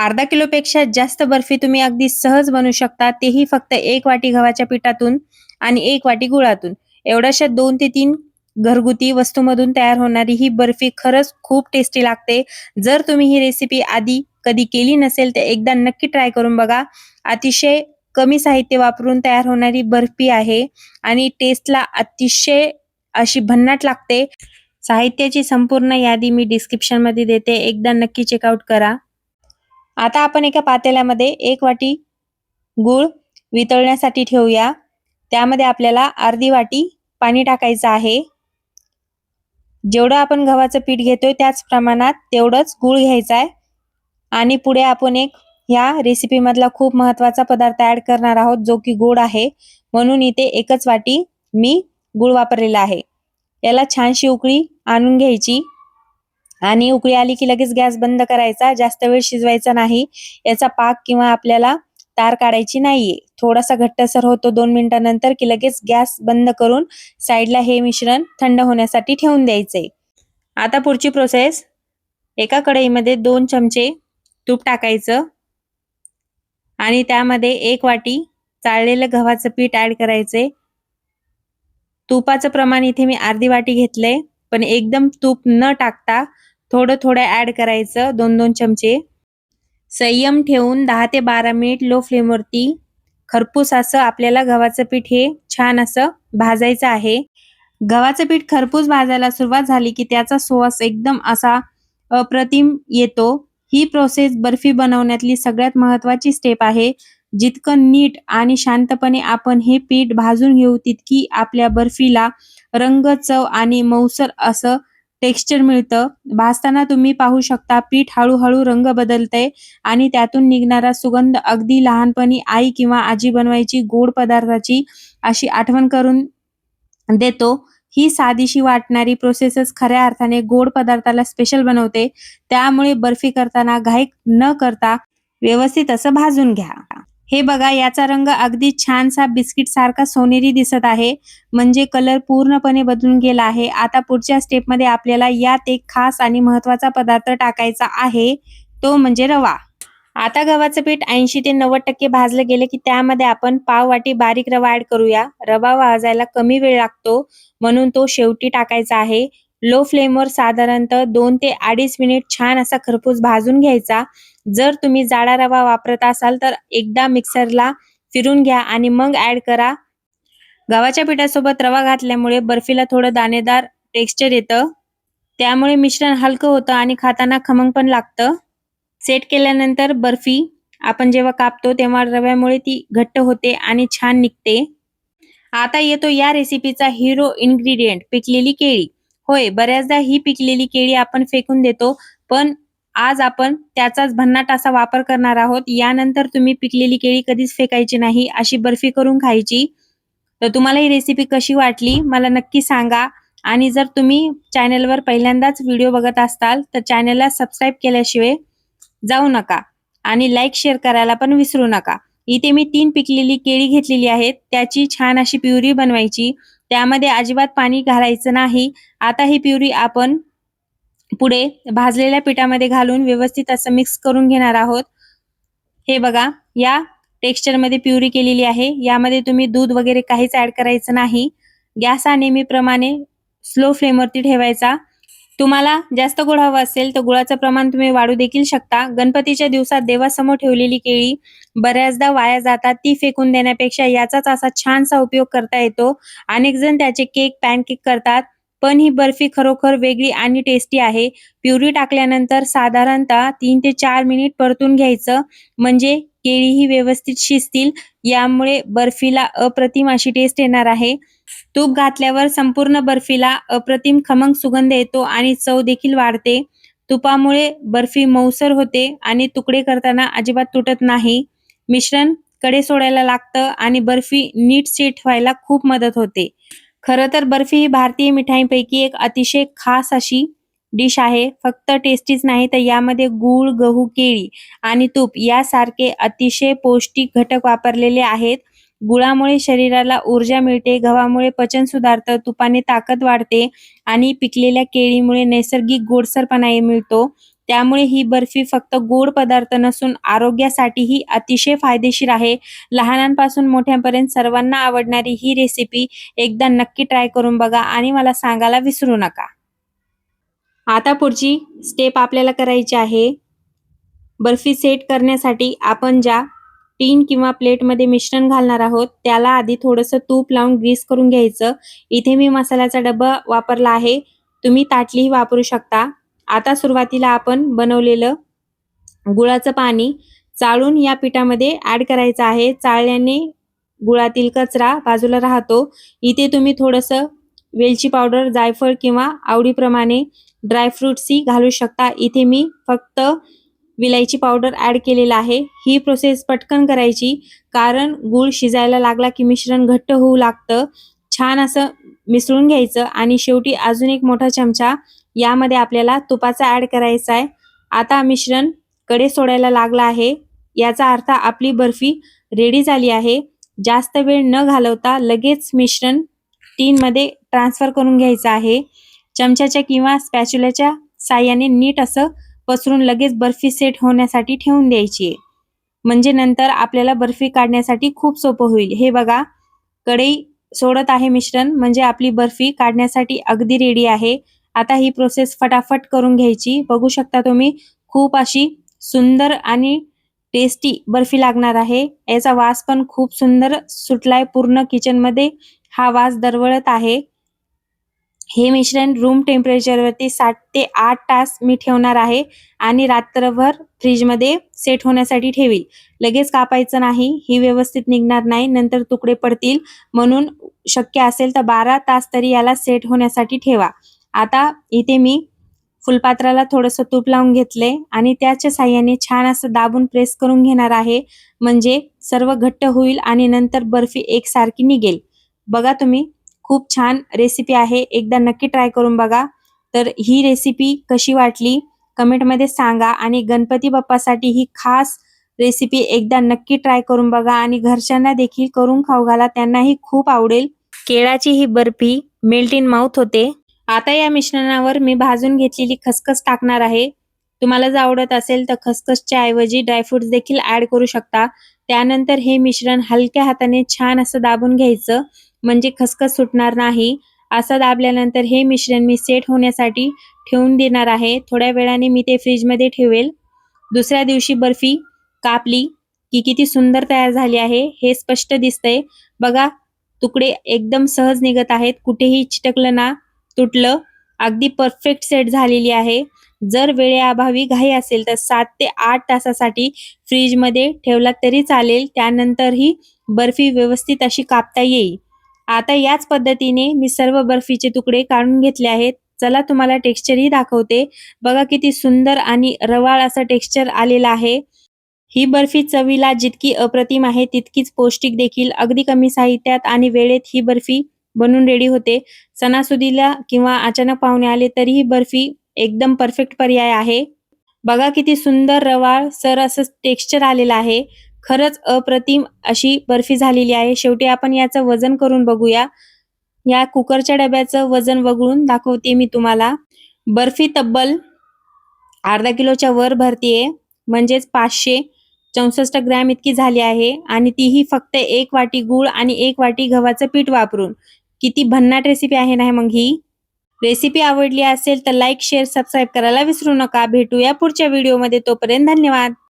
अर्धा किलोपेक्षा जास्त बर्फी तुम्ही अगदी सहज बनवू शकता. तेही फक्त एक वाटी गव्हाच्या पिठातून आणि एक वाटी गुळातून. एवढ्याशा दोन ते तीन घरगुती वस्तूमधून तयार होणारी ही बर्फी खरंच खूप टेस्टी लागते. जर तुम्ही ही रेसिपी आधी कधी केली नसेल तर एकदा नक्की ट्राय करून बघा. अतिशय कमी साहित्य वापरून तयार होणारी बर्फी आहे आणि टेस्टला अतिशय अशी भन्नाट लागते. साहित्याची संपूर्ण यादी मी डिस्क्रिप्शनमध्ये देते. एकदा नक्की चेकआउट करा. आता आपण एका पातेल्यामध्ये एक वाटी गूळ वितळण्यासाठी ठेवूया. त्यामध्ये आपल्याला अर्धी वाटी पाणी टाकायचं आहे. जेवढं आपण गव्हाचं पीठ घेतोय त्याच प्रमाणात तेवढंच गूळ घ्यायचं आहे. आणि पुढे आपण एक ह्या रेसिपीमधला खूप महत्त्वाचा पदार्थ ऍड करणार आहोत जो की गोड आहे. म्हणून इथे एकच वाटी मी गूळ वापरलेला आहे. याला छानशी उकळी आणून घ्यायची. आणि उकळी आली की लगेच गॅस बंद करायचा जास्त वेळ शिजवायचा नाही याचा पाक किंवा आपल्याला तार काढायची नाहीये. थोडासा घट्टसर होतो दोन मिनिटानंतर की लगेच गॅस बंद करून साईडला हे मिश्रण थंड होण्यासाठी ठेवून द्यायचे. आता पुढची प्रोसेस. एका कढईमध्ये दोन चमचे तूप टाकायचं आणि त्यामध्ये एक वाटी चाळलेलं गव्हाचं पीठ ऍड करायचे. तुपाचं प्रमाण इथे मी अर्धी वाटी घेतलंय पण एकदम तूप न टाकता थोडं थोडं ऍड करायचं. दोन दोन चमचे. संयम ठेवून दहा ते बारा मिनिट लो फ्लेमवरती खरपूस असं आपल्याला गव्हाचं पीठ हे छान असं भाजायचं आहे. गव्हाचं पीठ खरपूस भाजायला सुरुवात झाली की त्याचा सुवास एकदम असा अप्रतिम येतो. ही प्रोसेस बर्फी बनवण्यातली सगळ्यात महत्वाची स्टेप आहे. जितकं नीट आणि शांतपणे आपण हे पीठ भाजून घेऊ तितकी आपल्या बर्फीला रंग चव आणि मऊसर असं टेक्स्चर मिळतं. भाजताना तुम्ही पाहू शकता पीठ हळूहळू रंग बदलतंय आणि त्यातून निघणारा सुगंध अगदी लहानपणी आई किंवा आजी बनवायची गोड पदार्थाची अशी आठवण करून देतो. ही साधीशी वाटणारी प्रोसेसच खऱ्या अर्थाने गोड पदार्थाला स्पेशल बनवते. त्यामुळे बर्फी करताना घाई न करता व्यवस्थित असं भाजून घ्या. हे बघा याचा रंग अगदी छानसा बिस्किट सारखा सोनेरी दिसत आहे. म्हणजे कलर पूर्णपणे बदलून गेला आहे. आता पुढच्या स्टेपमध्ये आपल्याला यात एक खास आणि महत्त्वाचा पदार्थ टाकायचा आहे. तो म्हणजे रवा. आता गव्हाचं पीठ ऐंशी ते नव्वद टक्के भाजलं गेले की त्यामध्ये आपण पाव वाटी बारीक रवा ऍड करूया. रवा भाजायला कमी वेळ लागतो म्हणून तो शेवटी टाकायचा आहे. लो फ्लेमवर साधारणतः दोन ते अडीच मिनिट छान असा खरपूस भाजून घ्यायचा. जर तुम्ही जाडा रवा वापरत असाल तर एकदा मिक्सरला फिरून घ्या आणि मग ऍड करा. गव्हाच्या पिठासोबत रवा घातल्यामुळे बर्फीला थोडं दाणेदार टेक्स्चर येतं. त्यामुळे मिश्रण हलकं होतं आणि खाताना खमंग पण लागतं. सेट केल्यानंतर बर्फी आपण जेव्हा कापतो तेव्हा रव्यामुळे ती घट्ट होते आणि छान निघते. आता येतो या रेसिपीचा हिरो इन्ग्रेडियंट पिकलेली केळी. होय बऱ्याचदा ही पिकलेली केळी आपण फेकून देतो पण आज आपण त्याचाच भन्नाट असा वापर करणार आहोत. यानंतर तुम्ही पिकलेली केळी कधीच फेकायची नाही अशी बर्फी करून खायची. तर तुम्हाला ही रेसिपी कशी वाटली मला नक्की सांगा. आणि जर तुम्ही चॅनलवर पहिल्यांदाच व्हिडिओ बघत असताल तर चॅनलला सबस्क्राईब केल्याशिवाय जाऊ नका. आणि लाईक शेअर करायला पण विसरू नका. इथे मी तीन पिकलेली केळी घेतलेली आहेत त्याची छान अशी प्युरी बनवायची. त्यामध्ये अजिबात पाणी घालायचं नाही. आता ही प्युरी आपण पुढे भाजलेल्या पिठामध्ये घालून व्यवस्थित असं मिक्स करून घेणार आहोत. हे बघा या टेक्स्चरमध्ये प्युरी केलेली आहे. यामध्ये तुम्ही दूध वगैरे काहीच ऍड करायचं नाही. गॅस हा नेहमीप्रमाणे स्लो फ्लेमवरती ठेवायचा. तुम्हाला जास्त गुळ हवं असेल तर गुळाचं प्रमाण तुम्ही वाढू देखील शकता. गणपतीच्या दिवसात देवासमोर ठेवलेली केळी बऱ्याचदा वाया जातात. ती फेकून देण्यापेक्षा याचाच असा छानसा उपयोग करता येतो. अनेक जण त्याचे केक पॅनकेक करतात पण ही बर्फी खरोखर वेगळी आणि टेस्टी आहे. प्युरी टाकल्यानंतर साधारणतः तीन ते चार मिनिट परतून घ्यायचं. म्हणजे केळीही व्यवस्थित शिजतील यामुळे बर्फीला अप्रतिम अशी टेस्ट येणार आहे. तूप घातल्यावर संपूर्ण बर्फीला अप्रतिम खमंग सुगंध येतो आणि चव देखील वाढते. तुपामुळे बर्फी मऊसर होते आणि तुकडे करताना अजिबात तुटत नाही. मिश्रणकडे सोडायला लागतं आणि बर्फी नीट सेट व्हायला खूप मदत होते. खरं तर बर्फी ही भारतीय मिठाईपैकी एक अतिशय खास अशी डिश आहे. फक्त टेस्टीच नाही तर यामध्ये गूळ गहू केळी आणि तूप यासारखे अतिशय पौष्टिक घटक वापरलेले आहेत. गुळामुळे शरीराला ऊर्जा मिळते गव्हामुळे पचन सुधारतं तुपाने ताकद वाढते आणि पिकलेल्या केळीमुळे नैसर्गिक गोडसरपणाही मिळतो. त्यामुळे ही बर्फी फक्त गोड पदार्थ नसून आरोग्यासाठीही अतिशय फायदेशीर आहे. लहानांपासून मोठ्यांपर्यंत सर्वांना आवडणारी ही रेसिपी एकदा नक्की ट्राय करून बघा आणि मला सांगायला विसरू नका. आता पुढची स्टेप आपल्याला करायची आहे. बर्फी सेट करण्यासाठी आपण ज्या टीन किंवा प्लेटमध्ये मिश्रण घालणार आहोत त्याला आधी थोडंसं तूप लावून ग्रीस करून घ्यायचं. इथे मी मसाल्याचा डबा वापरला आहे. तुम्ही ताटलीही वापरू शकता. आता सुरुवातीला आपण बनवलेलं गुळाचं पाणी चाळून या पिठामध्ये ॲड करायचं आहे. चाळल्याने गुळातील कचरा बाजूला राहतो. इथे तुम्ही थोडंसं वेलची पावडर जायफळ किंवा आवडीप्रमाणे ड्रायफ्रुट्सही घालू शकता. इथे मी फक्त विलायची पावडर ॲड केलेला आहे. ही प्रोसेस पटकन करायची कारण गूळ शिजायला लागला की मिश्रण घट्ट होऊ लागतं. छान असं मिसळून घ्यायचं आणि शेवटी अजून एक मोठा चमचा यामध्ये आपल्याला तुपाचा ॲड करायचा आहे. आता मिश्रणकडे सोडायला लागला आहे. याचा अर्थ आपली बर्फी रेडी झाली आहे. जास्त वेळ न घालवता लगेच मिश्रण टीनमध्ये ट्रान्सफर करून घ्यायचं आहे. चमच्याच्या किंवा स्पॅच्युलाच्या साह्याने नीट असं पसरून लगेच बर्फी सेट होण्यासाठी ठेवून द्यायची. आहे म्हणजे नंतर आपल्याला बर्फी काढण्यासाठी खूप सोपं होईल. हे बघा कढई सोडत आहे मिश्रण म्हणजे आपली बर्फी काढण्यासाठी अगदी रेडी आहे. आता ही प्रोसेस फटाफट करून घ्यायची. बघू शकता तुम्ही खूप अशी सुंदर आणि टेस्टी बर्फी लागणार आहे. याचा वास पण खूप सुंदर सुटलाय पूर्ण किचनमध्ये हा वास दरवळत आहे. हे मिश्रण रूम टेम्परेचरवरती सात ते आठ तास मी ठेवणार आहे आणि रात्रभर फ्रीजमध्ये सेट होण्यासाठी ठेवील. लगेच कापायचं नाही ही व्यवस्थित निघणार नाही नंतर तुकडे पडतील. म्हणून शक्य असेल तर बारा तास तरी याला सेट होण्यासाठी ठेवा. आता इथे मी फुलपात्राला थोडंसं तूप लावून घेतले आणि त्याच्या साह्याने छान असं दाबून प्रेस करून घेणार आहे. म्हणजे सर्व घट्ट होईल आणि नंतर बर्फी एकसारखी निघेल. बघा तुम्ही खूप छान रेसिपी आहे. एकदा नक्की ट्राय करून बघा. तर ही रेसिपी कशी वाटली? कमेंटमध्ये सांगा आणि गणपती बाप्पासाठी ही खास रेसिपी एकदा नक्की ट्राय करून बघा आणि घरच्यांना देखील करून खाऊ घाला. त्यांनाही खूप आवडेल. केळाची ही बर्फी मेल्ट इन माउथ होते. आता या मिश्रणावर मी भाजून घेतलेली खसखस टाकणार आहे. तुम्हाला जर आवडत असेल तर खसखसच्या ऐवजी ड्रायफ्रुट्स देखील ऍड करू शकता. त्यानंतर हे मिश्रण हलक्या हाताने छान असं दाबून घ्यायचं. म्हणजे खसखस सुटणार नाही. असं दाबल्यानंतर हे मिश्रण मी सेट होण्यासाठी ठेवून देणार आहे. थोड्या वेळाने मी ते फ्रीजमध्ये ठेवेल. दुसऱ्या दिवशी बर्फी कापली की किती सुंदर तयार झाली आहे हे स्पष्ट दिसतंय. बघा तुकडे एकदम सहज निघत आहेत. कुठेही चिटकलं ना तुटलं अगदी परफेक्ट सेट झालेली आहे. जर वेळेअभावी घाई असेल तर सात ते आठ तासासाठी फ्रीजमध्ये ठेवला तरी चालेल. त्यानंतरही बर्फी व्यवस्थित अशी कापता येईल. आता याच पद्धतीने मी सर्व बर्फीचे तुकडे काढून घेतले आहेत. चला तुम्हाला टेक्स्चरही दाखवते. बघा किती सुंदर आणि रवाळ असा टेक्स्चर आलेला आहे. ही बर्फी चवीला जितकी अप्रतिम आहे तितकीच पौष्टिक देखील. अगदी कमी साहित्यात आणि वेळेत ही बर्फी बनून रेडी होते. सणासुदीला किंवा अचानक पाहुणे आले तरी ही बर्फी एकदम परफेक्ट पर्याय आहे. बघा किती सुंदर रवाळ सर असं टेक्स्चर आलेलं आहे. खरंच अप्रतिम अशी बर्फी झालेली आहे. शेवटी आपण याचं वजन करून बघूया. या कुकरच्या डब्याचं वजन वगळून दाखवते मी तुम्हाला. बर्फी तब्बल अर्धा किलोच्या वर भरतीये. म्हणजेच पाचशे चौसष्ट ग्रॅम इतकी झाली आहे. आणि तीही फक्त एक वाटी गूळ आणि एक वाटी गव्हाचं पीठ वापरून. किती भन्नाट रेसिपी आहे ना मग ही? रेसिपी आवडली असेल तर लाईक शेअर सबस्क्राईब करायला विसरू नका. भेटूया पुढच्या व्हिडिओमध्ये तोपर्यंत धन्यवाद.